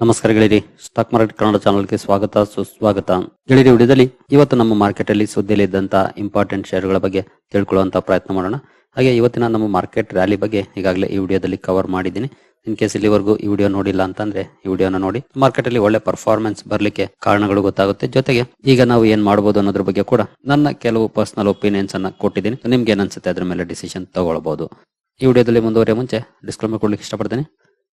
ನಮಸ್ಕಾರ ಗೆಳೆಯರಿ stock market Kannada ಚಾನಲ್ಗೆ ಸ್ವಾಗತ, ಸುಸ್ವಾಗತ. ಗೆಳೆಯರಿ ವಿಡಿಯೋದಲ್ಲಿ ಇವತ್ತು ನಮ್ಮ ಮಾರ್ಕೆಟ್ ಅಲ್ಲಿ ಸುದ್ದಿಯಲ್ಲಿ ಇದ್ದಂತ ಇಂಪಾರ್ಟೆಂಟ್ ಶೇರ್ಗಳ ಬಗ್ಗೆ ತಿಳ್ಕೊಳ್ಳುವಂತ ಪ್ರಯತ್ನ ಮಾಡೋಣ. ಹಾಗೆ ಇವತ್ತಿನ ನಮ್ಮ ಮಾರ್ಕೆಟ್ ರ್ಯಾಲಿ ಬಗ್ಗೆ ಈಗಾಗಲೇ ಈ ವಿಡಿಯೋದಲ್ಲಿ ಕವರ್ ಮಾಡಿದ್ದೀನಿ. ಇನ್ ಕೇಸ್ ಇಲ್ಲಿವರೆಗೂ ಈ ವಿಡಿಯೋ ನೋಡಿಲ್ಲ ಅಂತಂದ್ರೆ ಈ ವಿಡಿಯೋನ ನೋಡಿ. ಮಾರ್ಕೆಟ್ ಅಲ್ಲಿ ಒಳ್ಳೆ ಪರ್ಫಾರ್ಮೆನ್ಸ್ ಬರ್ಲಿಕ್ಕೆ ಕಾರಣಗಳು ಗೊತ್ತಾಗುತ್ತೆ. ಜೊತೆಗೆ ಈಗ ನಾವು ಏನ್ ಮಾಡಬಹುದು ಅನ್ನೋದ್ರ ಬಗ್ಗೆ ಕೂಡ ನನ್ನ ಕೆಲವು ಪರ್ಸನಲ್ ಒಪಿನಿಯನ್ಸ್ ಅನ್ನ ಕೊಟ್ಟಿದ್ದೀನಿ. ನಿಮ್ಗೆ ಏನ್ ಅನ್ಸುತ್ತೆ ಅದ್ರ ಮೇಲೆ ಡಿಸಿಷನ್ ತಗೊಳ್ಬಹುದು ಈ ವಿಡಿಯೋದಲ್ಲಿ ಮುಂದುವರಿಯ ಮುಂಚೆ ಡಿಸ್ಕ್ಲೈಮರ್ ಕೊಡ್ಲಿಕ್ಕೆ ಇಷ್ಟಪಡ್ತೀನಿ.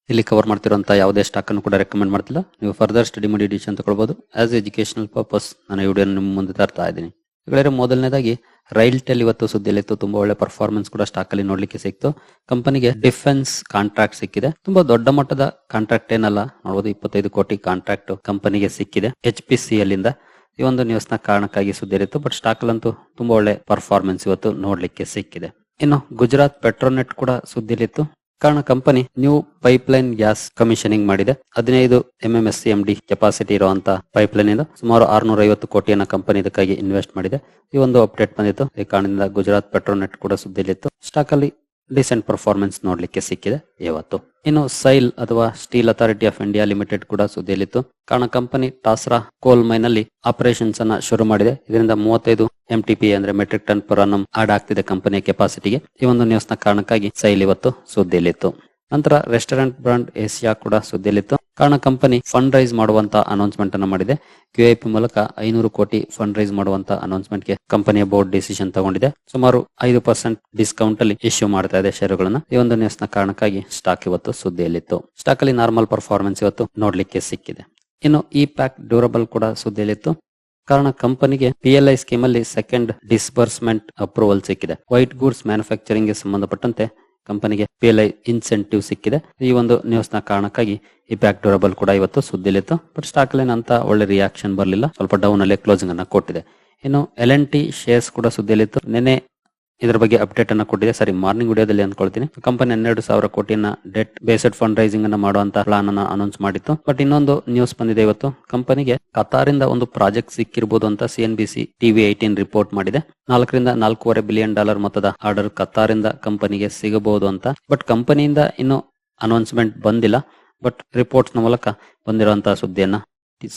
ಇಲ್ಲಿ ಕವರ್ ಮಾಡ್ತಿರುವಂತಹ ಯಾವುದೇ ಸ್ಟಾಕ್ ಅನ್ನು ಕೂಡ ರೆಕಮೆಂಡ್ ಮಾಡ್ತಿಲ್ಲ. ನೀವು ಫರ್ದರ್ ಸ್ಟಡಿ ಮಾಡಿ ಡಿಸಿಷನ್ ತಗೊಳ್ಬಹುದು ಆಸ್ ಎಜುಕೇಶನಲ್ ಪರ್ಪಸ್ ನಾನು ಈ ವಿಡಿಯೋ ನಿಮ್ಮ ಮುಂದೆ ತರ್ತಾ ಇದ್ದೀನಿ. ಗೆಳೆಯರೆ, ಮೊದಲನೇದಾಗಿ ರೈಲ್ ಟೆಲ್ ಇವತ್ತು ಸುದ್ದಿಯಲ್ಲಿತ್ತು. ತುಂಬಾ ಒಳ್ಳೆ ಪರ್ಫಾರ್ಮೆನ್ಸ್ ಕೂಡ ಸ್ಟಾಕ್ ಅಲ್ಲಿ ನೋಡ್ಲಿಕ್ಕೆ ಸಿಕ್ತು. ಕಂಪನಿಗೆ ಡಿಫೆನ್ಸ್ ಕಾಂಟ್ರಾಕ್ಟ್ ಸಿಕ್ಕಿದೆ. ತುಂಬಾ ದೊಡ್ಡ ಮಟ್ಟದ ಕಾಂಟ್ರಾಕ್ಟ್ ಏನಲ್ಲ ನೋಡಬಹುದು ಇಪ್ಪತ್ತೈದು ಕೋಟಿ ಕಾಂಟ್ರಾಕ್ಟ್ ಕಂಪನಿಗೆ ಸಿಕ್ಕಿದೆ. ಎಚ್ ಪಿ ಸಿ ಅಲ್ಲಿಂದ ಈ ಒಂದು ನ್ಯೂಸ್ನ ಕಾರಣಕ್ಕಾಗಿ ಸುದ್ದಿರಿತ್ತು ಬಟ್ ಸ್ಟಾಕ್ ಅಲ್ಲಂತೂ ತುಂಬಾ ಒಳ್ಳೆ ಪರ್ಫಾರ್ಮೆನ್ಸ್ ಇವತ್ತು ನೋಡ್ಲಿಕ್ಕೆ ಸಿಕ್ಕಿದೆ. ಇನ್ನು ಗುಜರಾತ್ ಪೆಟ್ರೋನೆಟ್ ಕೂಡ ಸುದ್ದಿಲಿತ್ತು ಕಾರಣ company new pipeline gas commissioning ಮಾಡಿದೆ. ಹದಿನೈದು ಎಂಎಂಎಸ್ ಎಂ ಡಿ ಕೆಪಾಸಿಟಿ ಇರುವಂತ ಪೈಪ್ಲೈನ್ ಇಂದ ಸುಮಾರು ಆರ್ನೂರ ಐವತ್ತು ಕೋಟಿಯನ್ನ ಕಂಪನಿ ಇದಕ್ಕಾಗಿ ಇನ್ವೆಸ್ಟ್ ಮಾಡಿದೆ. ಈ ಒಂದು ಅಪ್ಡೇಟ್ ಬಂದಿತ್ತು. ಈ ಕಾರಣದಿಂದ ಗುಜರಾತ್ ಪೆಟ್ರೋನೆಟ್ ಕೂಡ ಸುದ್ದಿಲಿತ್ತು ಸ್ಟಾಕ್ ಅಲ್ಲಿ ಡಿಸೆಂಟ್ ಪರ್ಫಾರ್ಮೆನ್ಸ್ ನೋಡ್ಲಿಕ್ಕೆ ಸಿಕ್ಕಿದೆ ಇವತ್ತು. ಇನ್ನು ಸೈಲ್ ಅಥವಾ steel authority of India limited ಕೂಡ ಸುದ್ದಿಯಲ್ಲಿತ್ತು. ಕಾರಣ ಕಂಪನಿ ಟಾಸ್ರಾ ಕೋಲ್ ಮೈನ್ ಅಲ್ಲಿ ಆಪರೇಷನ್ಸ್ ಅನ್ನ ಶುರು ಮಾಡಿದೆ. ಇದರಿಂದ ಮೂವತ್ತೈದು ಎಂಟಿಪಿ ಅಂದ್ರೆ metric tonne per annum add ಆಗ್ತಿದೆ ಕಂಪನಿಯ ಕೆಪಾಸಿಟಿಗೆ ಈ ಒಂದು ನ್ಯೂಸ್ನ ಕಾರಣಕ್ಕಾಗಿ ಸೈಲ್ ಇವತ್ತು ಸುದ್ದಿಯಲ್ಲಿತ್ತು. ನಂತರ ರೆಸ್ಟೋರೆಂಟ್ ಬ್ರಾಂಡ್ ಏಷ್ಯಾ ಕೂಡ ಸುದ್ದಿಯಲ್ಲಿತ್ತು. ಕಾರಣ ಕಂಪನಿ ಫಂಡ್ ರೈಸ್ ಮಾಡುವಂತ ಅನೌನ್ಸ್ಮೆಂಟ್ ಅನ್ನು ಮಾಡಿದೆ. ಕ್ಯೂಐಪಿ ಮೂಲಕ ಐನೂರು ಕೋಟಿ ಫಂಡ್ ರೈಸ್ ಮಾಡುವಂತ ಅನೌನ್ಸ್ಮೆಂಟ್ಗೆ ಕಂಪನಿಯ ಬೋರ್ಡ್ ಡಿಸಿಷನ್ ತಗೊಂಡಿದೆ. ಸುಮಾರು ಐದು ಪರ್ಸೆಂಟ್ ಡಿಸ್ಕೌಂಟ್ ಅಲ್ಲಿ ಇಶ್ಯೂ ಮಾಡ್ತಾ ಇದೆ ಷೇರುಗಳನ್ನ. ಈ ಒಂದು ನ್ಯೂಸ್ನ ಕಾರಣಕ್ಕಾಗಿ ಸ್ಟಾಕ್ ಇವತ್ತು ಸುದ್ದಿಯಲ್ಲಿತ್ತು. ಸ್ಟಾಕ್ ಅಲ್ಲಿ ನಾರ್ಮಲ್ ಪರ್ಫಾರ್ಮೆನ್ಸ್ ಇವತ್ತು ನೋಡ್ಲಿಕ್ಕೆ ಸಿಕ್ಕಿದೆ. ಇನ್ನು ಈ ಪ್ಯಾಕ್ ಡ್ಯೂರಬಲ್ ಕೂಡ ಸುದ್ದಿಯಲ್ಲಿತ್ತು. ಕಾರಣ ಕಂಪನಿಗೆ ಪಿಎಲ್ಐ ಸ್ಕೀಮ್ ಅಲ್ಲಿ ಸೆಕೆಂಡ್ ಡಿಸ್ಬರ್ಸ್ಮೆಂಟ್ ಅಪ್ರೂವಲ್ ಸಿಕ್ಕಿದೆ. ವೈಟ್ ಗೂಡ್ಸ್ ಮ್ಯಾನುಫ್ಯಾಕ್ಚರಿಂಗ್ಗೆ ಸಂಬಂಧಪಟ್ಟಂತೆ ಕಂಪನಿಗೆ ಐ ಇನ್ಸೆಂಟಿವ್ ಸಿಕ್ಕಿದೆ. ಈ ಒಂದು ನ್ಯೂಸ್ನ ಕಾರಣಕ್ಕಾಗಿ ಈ ಬ್ಯಾಕ್ ಡ್ಯೂರಬಲ್ ಕೂಡ ಇವತ್ತು ಸುದ್ದಿಲಿತ್ತು ಬಟ್ ಸ್ಟಾಕ್ ಅಂತ ಒಳ್ಳೆ ರಿಯಾಕ್ಷನ್ ಬರಲಿಲ್ಲ. ಸ್ವಲ್ಪ ಡೌನ್ ಅಲ್ಲಿ ಕ್ಲೋಸಿಂಗ್ ಅನ್ನ ಕೊಟ್ಟಿದೆ. ಇನ್ನು ಎಲ್ ಎನ್ ಟಿ ಶೇರ್ಸ್ ಕೂಡ ಸುದ್ದಿಯಲ್ಲಿತ್ತು. ನಿನ್ನೆ ಇದರ ಬಗ್ಗೆ ಅಪ್ಡೇಟ್ ಅನ್ನ ಕೊಟ್ಟಿದೆ. ಸರಿ ಮಾರ್ನಿಂಗ್ ವಿಡಿಯೋದಲ್ಲಿ ಅನ್ಕೊಳ್ತೀನಿ ಕಂಪನಿ ಹನ್ನೆರಡು ಸಾವಿರ ಕೋಟಿನ ಡೆಟ್ ಬೇಸ್ಡ್ ಫಂಡ್ ರೈಸಿಂಗ್ ಅನ್ನ ಮಾಡುವಂತ ಪ್ಲಾನ್ ಅನ್ನ ಅನೌನ್ಸ್ ಮಾಡಿತ್ತು. ಬಟ್ ಇನ್ನೊಂದು ನ್ಯೂಸ್ ಬಂದಿದೆ ಇವತ್ತು. ಕಂಪನಿಗೆ ಕತಾರಿಂದ ಒಂದು ಪ್ರಾಜೆಕ್ಟ್ ಸಿಕ್ಕಿರಬಹುದು ಅಂತ ಸಿಎನ್ಬಿಸಿ ಟಿವಿ ಏಟೀನ್ ರಿಪೋರ್ಟ್ ಮಾಡಿದೆ. ನಾಲ್ಕರಿಂದ ನಾಲ್ಕೂವರೆ ಬಿಲಿಯನ್ ಡಾಲರ್ ಮೊತ್ತದ ಆರ್ಡರ್ ಕತಾರಿಂದ ಕಂಪನಿಗೆ ಸಿಗಬಹುದು ಅಂತ. ಬಟ್ ಕಂಪನಿಯಿಂದ ಇನ್ನು ಅನೌನ್ಸ್ಮೆಂಟ್ ಬಂದಿಲ್ಲ. ಬಟ್ ರಿಪೋರ್ಟ್ಸ್ ಮೂಲಕ ಬಂದಿರುವಂತಹ ಸುದ್ದಿಯನ್ನ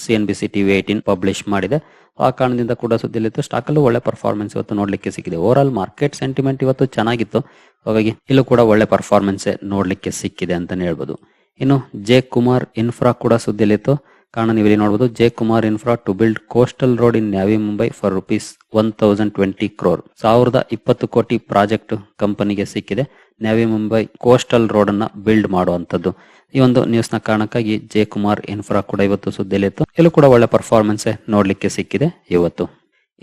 ಸಿಎನ್ಬಿಸಿ ಟಿವಿ ಏಟೀನ್ ಪಬ್ಲಿಷ್ ಮಾಡಿದೆ. ಆ ಕಾರಣದಿಂದ ಕೂಡ ಸುದ್ದಿಯಲ್ಲಿತ್ತು ಸ್ಟಾಕ್ ಅಲ್ಲೂ ಒಳ್ಳೆ ಪರ್ಫಾರ್ಮೆನ್ಸ್ ಇವತ್ತು ನೋಡ್ಲಿಕ್ಕೆ ಸಿಕ್ಕಿದೆ. ಓವರ್ ಆಲ್ ಮಾರ್ಕೆಟ್ ಸೆಂಟಿಮೆಂಟ್ ಇವತ್ತು ಚೆನ್ನಾಗಿತ್ತು. ಹಾಗಾಗಿ ಇಲ್ಲೂ ಕೂಡ ಒಳ್ಳೆ ಪರ್ಫಾರ್ಮೆನ್ಸ್ ನೋಡ್ಲಿಕ್ಕೆ ಸಿಕ್ಕಿದೆ ಅಂತಾನೆ ಹೇಳ್ಬೋದು. ಇನ್ನು ಜೆ ಕುಮಾರ್ ಇನ್ಫ್ರಾ ಕೂಡ ಸುದ್ದಿಯಲ್ಲಿತ್ತು. ಕಾರಣ ನೀವು ಇಲ್ಲಿ ನೋಡಬಹುದು J Kumar infra to build coastal road in Navi Mumbai for rupees one thousand twenty crore ಸಾವಿರದ ಇಪ್ಪತ್ತು ಕೋಟಿ ಪ್ರಾಜೆಕ್ಟ್ ಕಂಪನಿಗೆ ಸಿಕ್ಕಿದೆ. ನ್ಯಾವಿ ಮುಂಬೈ ಕೋಸ್ಟಲ್ ರೋಡ್ ಅನ್ನ ಬಿಲ್ಡ್ ಮಾಡುವಂತದ್ದು ಈ ಒಂದು ನ್ಯೂಸ್ನ ಕಾರಣಕ್ಕಾಗಿ ಜೆ ಕುಮಾರ್ ಇನ್ಫ್ರಾ ಕೂಡ ಇವತ್ತು ಸುದ್ದಿಯಲ್ಲಿತ್ತು. ಇಲ್ಲೂ ಕೂಡ ಒಳ್ಳೆ ಪರ್ಫಾರ್ಮೆನ್ಸ್ ನೋಡ್ಲಿಕ್ಕೆ ಸಿಕ್ಕಿದೆ ಇವತ್ತು.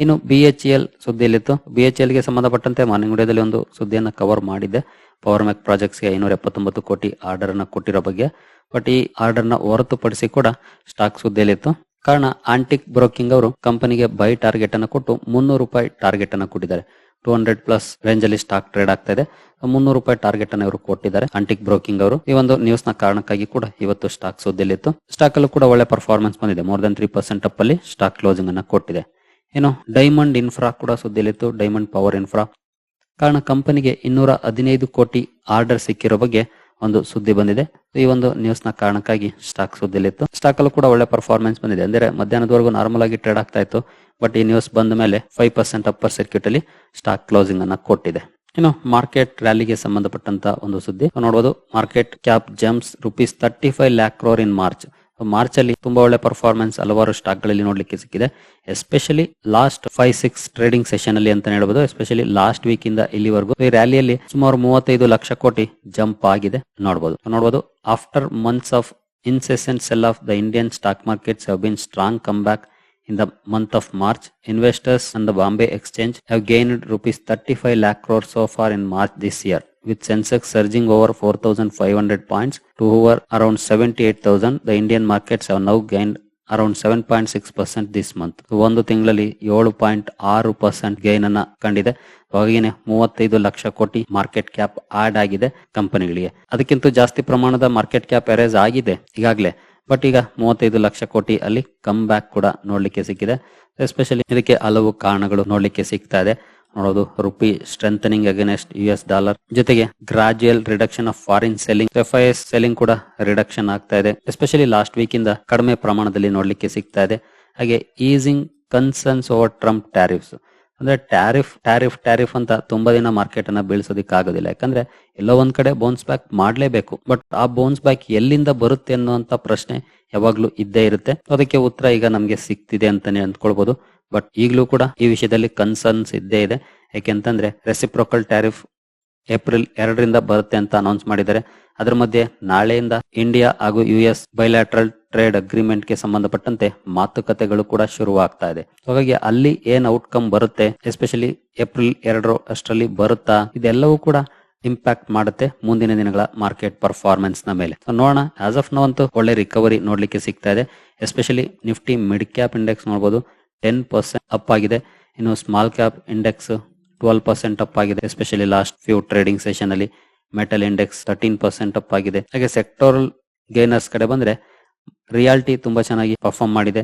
ಇನ್ನು ಬಿ ಎಚ್ ಎಲ್ ಸುದ್ದಿಯಲ್ಲಿತ್ತು. ಬಿ ಎಚ್ ಎಲ್ಗೆ ಸಂಬಂಧಪಟ್ಟಂತೆ ಮಾರ್ನಿಂಗ್ ವಿಡಿಯೋದಲ್ಲಿ ಒಂದು ಸುದ್ದಿಯನ್ನು ಕವರ್ ಮಾಡಿದ್ದೆ. ಪವರ್ ಮ್ಯಾಕ್ ಪ್ರಾಜೆಕ್ಟ್ಸ್ಗೆ ಐನೂರ ಎಪ್ಪತ್ತೊಂಬತ್ತು ಕೋಟಿ ಆರ್ಡರ್ ಅನ್ನು ಕೊಟ್ಟಿರೋ ಬಗ್ಗೆ. ಬಟ್ ಈ ಆರ್ಡರ್ನ ಹೊರತುಪಡಿಸಿ ಕೂಡ ಸ್ಟಾಕ್ ಸುದ್ದಿಯಲ್ಲಿತ್ತು. ಕಾರಣ ಆಂಟಿಕ್ ಬ್ರೋಕಿಂಗ್ ಅವರು ಕಂಪನಿಗೆ ಬೈ ಟಾರ್ಗೆಟ್ ಅನ್ನು ಕೊಟ್ಟು ಮುನ್ನೂರು ರೂಪಾಯಿ ಟಾರ್ಗೆಟ್ ಅನ್ನು ಕೊಟ್ಟಿದ್ದಾರೆ. ಟೂ ಹಂಡ್ರೆಡ್ ಪ್ಲಸ್ ರೇಂಜ್ ಅಲ್ಲಿ ಸ್ಟಾಕ್ ಟ್ರೇಡ್ ಆಗ್ತಾ ಇದೆ. ಮುನ್ನೂರು ರೂಪಾಯಿ ಟಾರ್ಗೆಟ್ ಅನ್ನು ಇವರು ಕೊಟ್ಟಿದ್ದಾರೆ ಆಂಟಿಕ್ ಬ್ರೋಕಿಂಗ್ ಅವರು. ಈ ಒಂದು ನ್ಯೂಸ್ನ ಕಾರಣಕ್ಕಾಗಿ ಕೂಡ ಇವತ್ತು ಸ್ಟಾಕ್ ಸುದ್ದಿಯಲ್ಲಿತ್ತು. ಸ್ಟಾಕ್ ಅಲ್ಲೂ ಕೂಡ ಒಳ್ಳೆ ಪರ್ಫಾರ್ಮೆನ್ಸ್ ಬಂದಿದೆ. More than three percent up ಅಲ್ಲಿ ಸ್ಟಾಕ್ ಕ್ಲೋಸಿಂಗ್ ಅನ್ನು ಕೊಟ್ಟಿದೆ. ಇನ್ನು ಡೈಮಂಡ್ ಇನ್ಫ್ರಾ ಕೂಡ ಸುದ್ದಿಯಲ್ಲಿತ್ತು ಡೈಮಂಡ್ ಪವರ್ ಇನ್ಫ್ರಾ ಕಾರಣ ಕಂಪನಿಗೆ ಇನ್ನೂರ ಹದಿನೈದು ಕೋಟಿ ಆರ್ಡರ್ ಸಿಕ್ಕಿರೋ ಬಗ್ಗೆ ಒಂದು ಸುದ್ದಿ ಬಂದಿದೆ. ಈ ಒಂದು ನ್ಯೂಸ್ನ ಕಾರಣಕ್ಕಾಗಿ ಸ್ಟಾಕ್ ಸುದ್ದಿಲಿತ್ತು ಸ್ಟಾಕ್ ಅಲ್ಲೂ ಕೂಡ ಒಳ್ಳೆ ಪರ್ಫಾರ್ಮೆನ್ಸ್ ಬಂದಿದೆ. ಅಂದ್ರೆ ಮಧ್ಯಾಹ್ನದವರೆಗೂ ನಾರ್ಮಲ್ ಆಗಿ ಟ್ರೇಡ್ ಆಗ್ತಾ ಇತ್ತು. ಬಟ್ ಈ ನ್ಯೂಸ್ ಬಂದ ಮೇಲೆ ಫೈವ್ ಪರ್ಸೆಂಟ್ ಅಪ್ಪರ್ ಸರ್ಕ್ಯೂಟ್ ಅಲ್ಲಿ ಸ್ಟಾಕ್ ಕ್ಲೋಸಿಂಗ್ ಅನ್ನ ಕೊಟ್ಟಿದೆ. ಇನ್ನು ಮಾರ್ಕೆಟ್ ರ್ಯಾಲಿಗೆ ಸಂಬಂಧಪಟ್ಟಂತ ಒಂದು ಸುದ್ದಿ. ನೋಡಬಹುದು market cap jumps rupees thirty five lakh crore in March March ಅಲ್ಲಿ ತುಂಬಾ ಒಳ್ಳೆ ಪರ್ಫಾರ್ಮೆನ್ಸ್ ಹಲವಾರು ಸ್ಟಾಕ್ಗಳಲ್ಲಿ ನೋಡ್ಲಿಕ್ಕೆ ಸಿಕ್ಕಿದೆ. Especially last five six trading session ಅಲ್ಲಿ ಅಂತ ಹೇಳ್ಬೋದು. ಎಸ್ಪೆಷಲಿ ಲಾಸ್ಟ್ ವೀಕ್ ಇಂದ ಇಲ್ಲಿವರೆಗೂ. ಈ ರ್ಯಾಲಿಯಲ್ಲಿ ಸುಮಾರು ಮೂವತ್ತೈದು ಲಕ್ಷ ಕೋಟಿ ಜಂಪ್ ಆಗಿದೆ ನೋಡಬಹುದು ನೋಡಬಹುದು after months of incessant sell off the Indian stock markets have been strong come back the month of March investors Investors the Bombay exchange Exchange have rupees rupees 35 lakh crore so far in March this year, with Sensex surging over 4,500 points to hover around 78,000. The Indian markets have now gained around seven point six percent this month ಒಂದು ತಿಂಗಳಲ್ಲಿ ಏಳು point ಆರು percent gain ಅನ್ನ ಕಂಡಿದೆ ಹಾಗೇನೆ ಮೂವತ್ತೈದು ಲಕ್ಷ ಕೋಟಿ market cap add ಆಗಿದೆ ಕಂಪನಿಗಳಿಗೆ. ಅದಕ್ಕಿಂತ ಜಾಸ್ತಿ ಪ್ರಮಾಣದ ಮಾರ್ಕೆಟ್ ಕ್ಯಾಪ್ ಎರೇಸ್ ಆಗಿದೆ ಈಗಾಗಲೇ. ಬಟ್ ಈಗ ಮೂವತ್ತೈದು ಲಕ್ಷ ಕೋಟಿ ಅಲ್ಲಿ ಕಮ್ ಬ್ಯಾಕ್ ಕೂಡ ನೋಡ್ಲಿಕ್ಕೆ ಸಿಕ್ಕಿದೆ. ಎಸ್ಪೆಷಲಿ ಇದಕ್ಕೆ ಹಲವು ಕಾರಣಗಳು ನೋಡ್ಲಿಕ್ಕೆ ಸಿಗ್ತಾ ಇದೆ. ನೋಡೋದು. Rupee strengthening against U S dollar ಜೊತೆಗೆ gradual reduction of foreign selling F I S selling ಕೂಡ ರಿಡಕ್ಷನ್ ಆಗ್ತಾ ಇದೆ. ಎಸ್ಪೆಷಲಿ ಲಾಸ್ಟ್ ವೀಕ್ ಇಂದ ಕಡಿಮೆ ಪ್ರಮಾಣದಲ್ಲಿ ನೋಡ್ಲಿಕ್ಕೆ ಸಿಗ್ತಾ ಇದೆ. ಹಾಗೆ easing concerns over Trump tariffs ಅಂದ್ರೆ ಟ್ಯಾರಿಫ್ ಟ್ಯಾರಿಫ್ ಟ್ಯಾರಿಫ್ ಅಂತ ತುಂಬಾ ದಿನ ಮಾರ್ಕೆಟ್ ಅನ್ನ ಬೀಳ್ಸೋದಿಕ್ ಆಗೋದಿಲ್ಲ ಯಾಕಂದ್ರೆ ಎಲ್ಲೋ ಒಂದ್ ಕಡೆ ಬೌನ್ಸ್ ಬ್ಯಾಕ್ ಮಾಡಲೇಬೇಕು. ಬಟ್ ಆ ಬೌನ್ಸ್ ಬ್ಯಾಕ್ ಎಲ್ಲಿಂದ ಬರುತ್ತೆ ಅನ್ನುವಂತ ಪ್ರಶ್ನೆ ಯಾವಾಗ್ಲೂ ಇದ್ದೇ ಇರುತ್ತೆ. ಅದಕ್ಕೆ ಉತ್ತರ ಈಗ ನಮ್ಗೆ ಸಿಗ್ತಿದೆ ಅಂತಾನೆ ಅಂದ್ಕೊಳ್ಬಹುದು ಬಟ್ ಈಗಲೂ ಕೂಡ ಈ ವಿಷಯದಲ್ಲಿ ಕನ್ಸರ್ನ್ಸ್ ಇದ್ದೇ ಇದೆ. ಯಾಕೆಂತಂದ್ರೆ ರೆಸಿಪ್ರೋಕಲ್ ಟ್ಯಾರಿಫ್ ಏಪ್ರಿಲ್ ಎರಡರಿಂದ ಬರುತ್ತೆ ಅಂತ ಅನೌನ್ಸ್ ಮಾಡಿದ್ದಾರೆ. ಅದರ ಮಧ್ಯೆ ನಾಳೆಯಿಂದ ಇಂಡಿಯಾ ಹಾಗೂ ಯು ಎಸ್ ಬೈಲ್ಯಾಟ್ರಲ್ ಟ್ರೇಡ್ ಅಗ್ರಿಮೆಂಟ್ಗೆ ಸಂಬಂಧಪಟ್ಟಂತೆ ಮಾತುಕತೆಗಳು ಕೂಡ ಶುರುವಾಗ್ತಾ ಇದೆ. ಹಾಗಾಗಿ ಅಲ್ಲಿ ಏನ್ ಔಟ್ಕಮ್ ಬರುತ್ತೆ ಎಸ್ಪೆಷಲಿ ಏಪ್ರಿಲ್ ಎರಡರ ಅಷ್ಟರಲ್ಲಿ ಬರುತ್ತಾ, ಇದೆಲ್ಲವೂ ಕೂಡ ಇಂಪ್ಯಾಕ್ಟ್ ಮಾಡುತ್ತೆ ಮುಂದಿನ ದಿನಗಳ ಮಾರ್ಕೆಟ್ ಪರ್ಫಾರ್ಮೆನ್ಸ್ನ ಮೇಲೆ. ನೋಡೋಣ. ಆಸ್ ಆಫ್ ನೋ ಅಂತೂ ಒಳ್ಳೆ ರಿಕವರಿ ನೋಡ್ಲಿಕ್ಕೆ ಸಿಗ್ತಾ ಇದೆ. Especially Nifty mid cap index ನೋಡಬಹುದು ಟೆನ್ ಪರ್ಸೆಂಟ್ ಅಪ್ ಆಗಿದೆ. ಇನ್ನು small cap index twelve percent up ಆಗಿದೆ especially last few trading session ಅಲ್ಲಿ metal index thirteen percent up ಆಗಿದೆ. ಹಾಗೆ ಸೆಕ್ಟೋರಲ್ ಗೇನರ್ಸ್ ಕಡೆ ಬಂದ್ರೆ ರಿಯಾಲಿಟಿ ತುಂಬಾ ಚೆನ್ನಾಗಿ ಪರ್ಫಾರ್ಮ್ ಮಾಡಿದೆ.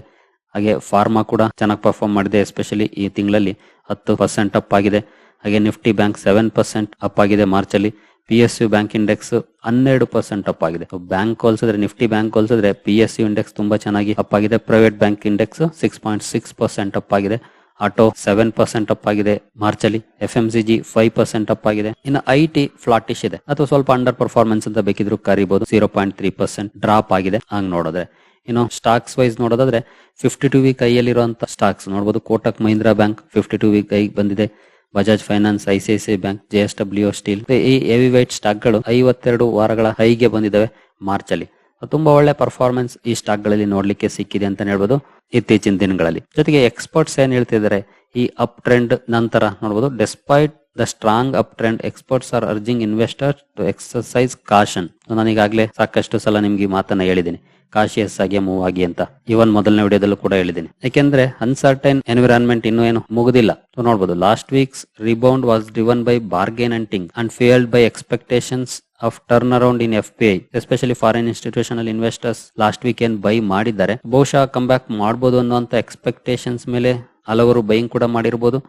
ಹಾಗೆ ಫಾರ್ಮಾ ಕೂಡ ಚೆನ್ನಾಗಿ ಪರ್ಫಾರ್ಮ್ ಮಾಡಿದೆ ಎಸ್ಪೆಷಲಿ ಈ ತಿಂಗಳಲ್ಲಿ ಹತ್ತು ಪರ್ಸೆಂಟ್ ಅಪ್ ಆಗಿದೆ. ಹಾಗೆ Nifty bank seven percent up ಆಗಿದೆ ಮಾರ್ಚ್ ಅಲ್ಲಿ. P S U bank index ಹನ್ನೆರಡು ಪರ್ಸೆಂಟ್ ಅಪ್ ಆಗಿದೆ. ಬ್ಯಾಂಕ್ ಹೋಲಿಸಿದ್ರೆ ನಿಫ್ಟಿ ಬ್ಯಾಂಕ್ ಹೋಲಿಸಿದ್ರೆ ಪಿ ಎಸ್ ಯು ಇಂಡೆಕ್ಸ್ ತುಂಬಾ ಚೆನ್ನಾಗಿ ಅಪ್ ಆಗಿದೆ. Private bank index six point six percent up ಆಗಿದೆ. ಆಟೋ ಸೆವೆನ್ ಪರ್ಸೆಂಟ್ ಅಪ್ ಆಗಿದೆ. ಮಾರ್ಚ್ ಅಲ್ಲಿ F M C G five percent up ಆಗಿದೆ. ಇನ್ನು ಐ ಟಿ ಫ್ಲಾಟಿಶ್ ಇದೆ. ಅಥವಾ ಸ್ವಲ್ಪ ಅಂಡರ್ ಪರ್ಫಾರ್ಮೆನ್ಸ್ ಅಂತ ಬೇಕಿದ್ರು ಕರಿಬಹುದು zero point three percent drop ಆಗಿದೆ. ಹಂಗ್ ನೋಡಿದ್ರೆ. ಇನ್ನು ಸ್ಟಾಕ್ಸ್ ವೈಸ್ ನೋಡೋದಾದ್ರೆ ಫಿಫ್ಟಿ ಟು ವೀಕ್ ಕೈಯಲ್ಲಿರುವಂತಹ ಸ್ಟಾಕ್ಸ್ ನೋಡಬಹುದು Kotak Mahindra bank fifty two week high ಬಂದಿದೆ. Bajaj finance ICICI bank, J S W steel. ಈ ಹೆವಿ ವೈಟ್ ಸ್ಟಾಕ್ಗಳು ಐವತ್ತೆರಡು ವಾರಗಳ ಹೈಗೆ ಬಂದಿದ್ದಾವೆ ಮಾರ್ಚ್ ಅಲ್ಲಿ ತುಂಬಾ ಒಳ್ಳೆ ಪರ್ಫಾರ್ಮೆನ್ಸ್ ಈ ಸ್ಟಾಕ್ಗಳಲ್ಲಿ ನೋಡ್ಲಿಕ್ಕೆ ಸಿಕ್ಕಿದೆ ಅಂತ ಹೇಳ್ಬೋದು ಇತ್ತೀಚಿನ ದಿನಗಳಲ್ಲಿ. ಜೊತೆಗೆ ಎಕ್ಸ್ಪರ್ಟ್ಸ್ ಏನ್ ಹೇಳ್ತಿದ್ದಾರೆ? ಈ ಅಪ್ ಟ್ರೆಂಡ್ ನಂತರ ನೋಡಬಹುದು despite the strong up trend experts are urging investor to exercise caution ನಾನು ಈಗಾಗಲೇ ಸಾಕಷ್ಟು ಸಲ ನಿಮ್ಗೆ ಈ ಮಾತನ್ನ ಹೇಳಿದ್ದೀನಿ. ಕಾಶಿಯಸ್ ಆಗಿ ಮೂವ್ ಆಗಿ ಅಂತ. ಇವನ್ ಮೊದಲನೇ ವಿಡಿಯೋದಲ್ಲೂ ಕೂಡ ಹೇಳಿದ್ದೀನಿ. ಯಾಕೆಂದ್ರೆ ಅನ್ಸರ್ಟೈನ್ ಎನ್ವಿರಾನ್ಮೆಂಟ್ ಇನ್ನೂ ಏನು ಮುಗುದಿಲ್ಲ. ನೋಡಬಹುದು last weeks rebound was driven by bargain hunting and fueled by expectations of turn around in F P I especially foreign institutional investors last week ಏನ್ ಬೈ ಮಾಡಿದ್ದಾರೆ. ಬಹುಶಃ ಕಮ್ ಬ್ಯಾಕ್ ಮಾಡಬಹುದು ಅನ್ನುವಂತ ಎಕ್ಸ್ಪೆಕ್ಟೇಷನ್ಸ್ ಮೇಲೆ ಹಲವರು ಬೈಯಿಂಗ್ ಕೂಡ ಮಾಡಿರ್ಬೋದು.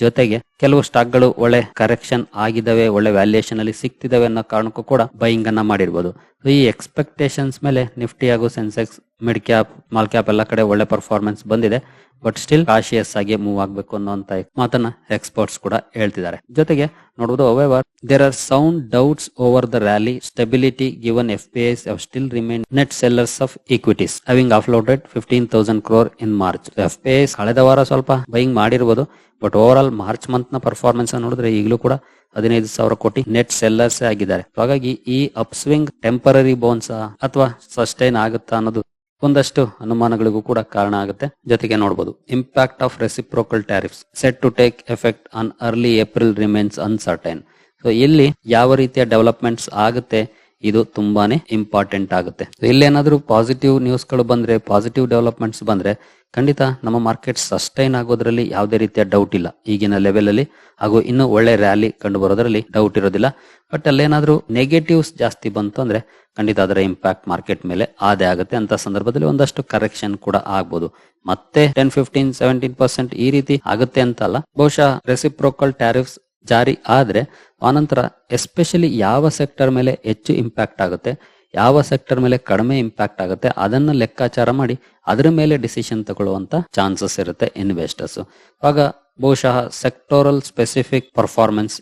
ಜೊತೆಗೆ ಕೆಲವು ಸ್ಟಾಕ್ಗಳು ಒಳ್ಳೆ ಕರೆಕ್ಷನ್ ಆಗಿದವೆ ಒಳ್ಳೆ ವ್ಯಾಲ್ಯೂಯೇಷನ್ ಅಲ್ಲಿ ಸಿಕ್ತಿದವೆ ಅನ್ನೋ ಕಾರಣಕ್ಕೂ ಕೂಡ ಬೈಯಿಂಗ್ ಅನ್ನ ಮಾಡಿರ್ಬೋದು. ಈ ಎಕ್ಸ್ಪೆಕ್ಟೇಷನ್ಸ್ ಮೇಲೆ ನಿಫ್ಟಿ ಹಾಗೂ Sensex mid cap small cap ಎಲ್ಲ ಕಡೆ ಒಳ್ಳೆ ಪರ್ಫಾರ್ಮೆನ್ಸ್ ಬಂದಿದೆ. ಬಟ್ ಸ್ಟಿಲ್ ಕಾಶಿಯಸ್ ಆಗಿ ಮೂವ್ ಆಗಬೇಕು ಅನ್ನೋಂತ ಮಾತನ್ನ ಎಕ್ಸ್ಪರ್ಟ್ಸ್ ಕೂಡ ಹೇಳ್ತಿದ್ದಾರೆ. ಜೊತೆಗೆ ನೋಡಬಹುದು however there are sound doubts over the rally stability given F P Is still remain net sellers of equities having offloaded fifteen thousand crore in March F P Is ಕಳೆದ ವಾರ ಸ್ವಲ್ಪ ಬೈಯಿಂಗ್ ಮಾಡಿರ್ಬೋದು but over all March ಮಂತ್ನ performance ನೋಡಿದ್ರೆ ಈಗಲೂ ಕೂಡ ಹದಿನೈದು ಸಾವಿರ ಕೋಟಿ ನೆಟ್ ಸೆಲ್ಲರ್ಸ್ ಆಗಿದ್ದಾರೆ. ಹಾಗಾಗಿ ಈ ಅಪ್ ಸ್ವಿಂಗ್ ಟೆಂಪರರಿ ಬೋನ್ಸ್ ಅಥವಾ ಸಸ್ಟೈನ್ ಆಗುತ್ತಾ ಅನ್ನೋದು ಒಂದಷ್ಟು ಅನುಮಾನಗಳಿಗೂ ಕೂಡ ಕಾರಣ ಆಗುತ್ತೆ. ಜೊತೆಗೆ ನೋಡಬಹುದು impact of reciprocal tariffs set to take effect on early April remains uncertain so ಇಲ್ಲಿ ಯಾವ ರೀತಿಯ ಡೆವಲಪ್ಮೆಂಟ್ಸ್ ಆಗುತ್ತೆ ಇದು ತುಂಬಾನೇ ಇಂಪಾರ್ಟೆಂಟ್ ಆಗುತ್ತೆ. ಇಲ್ಲೇನಾದ್ರೂ ಪಾಸಿಟಿವ್ ನ್ಯೂಸ್ಗಳು ಬಂದ್ರೆ ಪಾಸಿಟಿವ್ ಡೆವಲಪ್ಮೆಂಟ್ಸ್ ಬಂದ್ರೆ, ಖಂಡಿತ ನಮ್ಮ ಮಾರ್ಕೆಟ್ ಸಸ್ಟೈನ್ ಆಗೋದ್ರಲ್ಲಿ ಯಾವುದೇ ರೀತಿಯ ಡೌಟ್ ಇಲ್ಲ. ಈಗಿನ ಲೆವೆಲ್ ಅಲ್ಲಿ ಹಾಗೂ ಇನ್ನೂ ಒಳ್ಳೆ ರ್ಯಾಲಿ ಕಂಡು ಬರೋದ್ರಲ್ಲಿ ಡೌಟ್ ಇರೋದಿಲ್ಲ. ಬಟ್ ಅಲ್ಲೇನಾದ್ರೂ ನೆಗೆಟಿವ್ಸ್ ಜಾಸ್ತಿ ಬಂತು ಅಂದ್ರೆ, ಖಂಡಿತ ಅದರ ಇಂಪ್ಯಾಕ್ಟ್ ಮಾರ್ಕೆಟ್ ಮೇಲೆ ಆದೇ ಆಗುತ್ತೆ. ಅಂತ ಸಂದರ್ಭದಲ್ಲಿ ಒಂದಷ್ಟು ಕರೆಕ್ಷನ್ ಕೂಡ ಆಗ್ಬೋದು. ಮತ್ತೆ ಟೆನ್ ಫಿಫ್ಟೀನ್ ಸೆವೆಂಟೀನ್ ಪರ್ಸೆಂಟ್ ಈ ರೀತಿ ಆಗುತ್ತೆ ಅಂತ ಅಲ್ಲ. ಬಹುಶಃ ರೆಸಿಪ್ರೋಕಲ್ ಟ್ಯಾರಿಫ್ಸ್ ಜಾರಿ ಆದರೆ ಆನಂತರ ಎಸ್ಪೆಷಲಿ ಯಾವ ಸೆಕ್ಟರ್ ಮೇಲೆ ಹೆಚ್ಚು ಇಂಪ್ಯಾಕ್ಟ್ ಆಗುತ್ತೆ, ಯಾವ ಸೆಕ್ಟರ್ ಮೇಲೆ ಕಡಿಮೆ ಇಂಪ್ಯಾಕ್ಟ್ ಆಗುತ್ತೆ, ಅದನ್ನ ಲೆಕ್ಕಾಚಾರ ಮಾಡಿ ಅದರ ಮೇಲೆ ಡಿಸಿಷನ್ ತಗೊಳ್ಳುವಂತ ಚಾನ್ಸಸ್ ಇರುತ್ತೆ ಇನ್ವೆಸ್ಟರ್ಸ್ ಆಗ ಬಹುಶಃ ಸೆಕ್ಟೋರಲ್ ಸ್ಪೆಸಿಫಿಕ್ ಪರ್ಫಾರ್ಮೆನ್ಸ್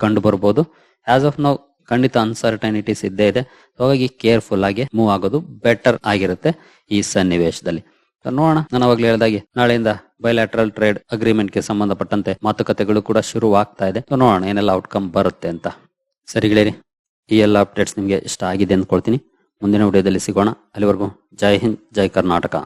ಕಂಡು ಬರ್ಬೋದು ಆಸ್ ಆಫ್ ನೌ ಖಂಡಿತ ಅನ್ಸರ್ಟನಿಟೀಸ್ ಇದ್ದೇ ಇದೆ. ಹಾಗಾಗಿ ಕೇರ್ಫುಲ್ ಆಗಿ ಮೂವ್ ಆಗೋದು ಬೆಟರ್ ಆಗಿರುತ್ತೆ ಈ ಸನ್ನಿವೇಶದಲ್ಲಿ. ನೋಡೋಣ. ನಾನು ಅವಾಗ್ಲೇ ಹೇಳಿದಾಗೆ ನಾಳೆಯಿಂದ ಬೈಲ್ಯಾಟ್ರಲ್ ಟ್ರೇಡ್ ಅಗ್ರಿಮೆಂಟ್ಗೆ ಸಂಬಂಧಪಟ್ಟಂತೆ ಮಾತುಕತೆಗಳು ಕೂಡ ಶುರುವಾಗ್ತಾ ಇದೆ. ನೋಡೋಣ ಏನೆಲ್ಲ ಔಟ್ಕಮ್ ಬರುತ್ತೆ ಅಂತ. ಸರಿಗಳೇರಿ ಈ ಎಲ್ಲ ಅಪ್ಡೇಟ್ಸ್ ನಿಮಗೆ ಇಷ್ಟ ಆಗಿದೆ ಅಂದ್ಕೊಳ್ತೀನಿ. ಮುಂದಿನ ವಿಡಿಯೋದಲ್ಲಿ ಸಿಗೋಣ. ಅಲ್ಲಿವರೆಗೂ ಜೈ ಹಿಂದ್, ಜೈ ಕರ್ನಾಟಕ.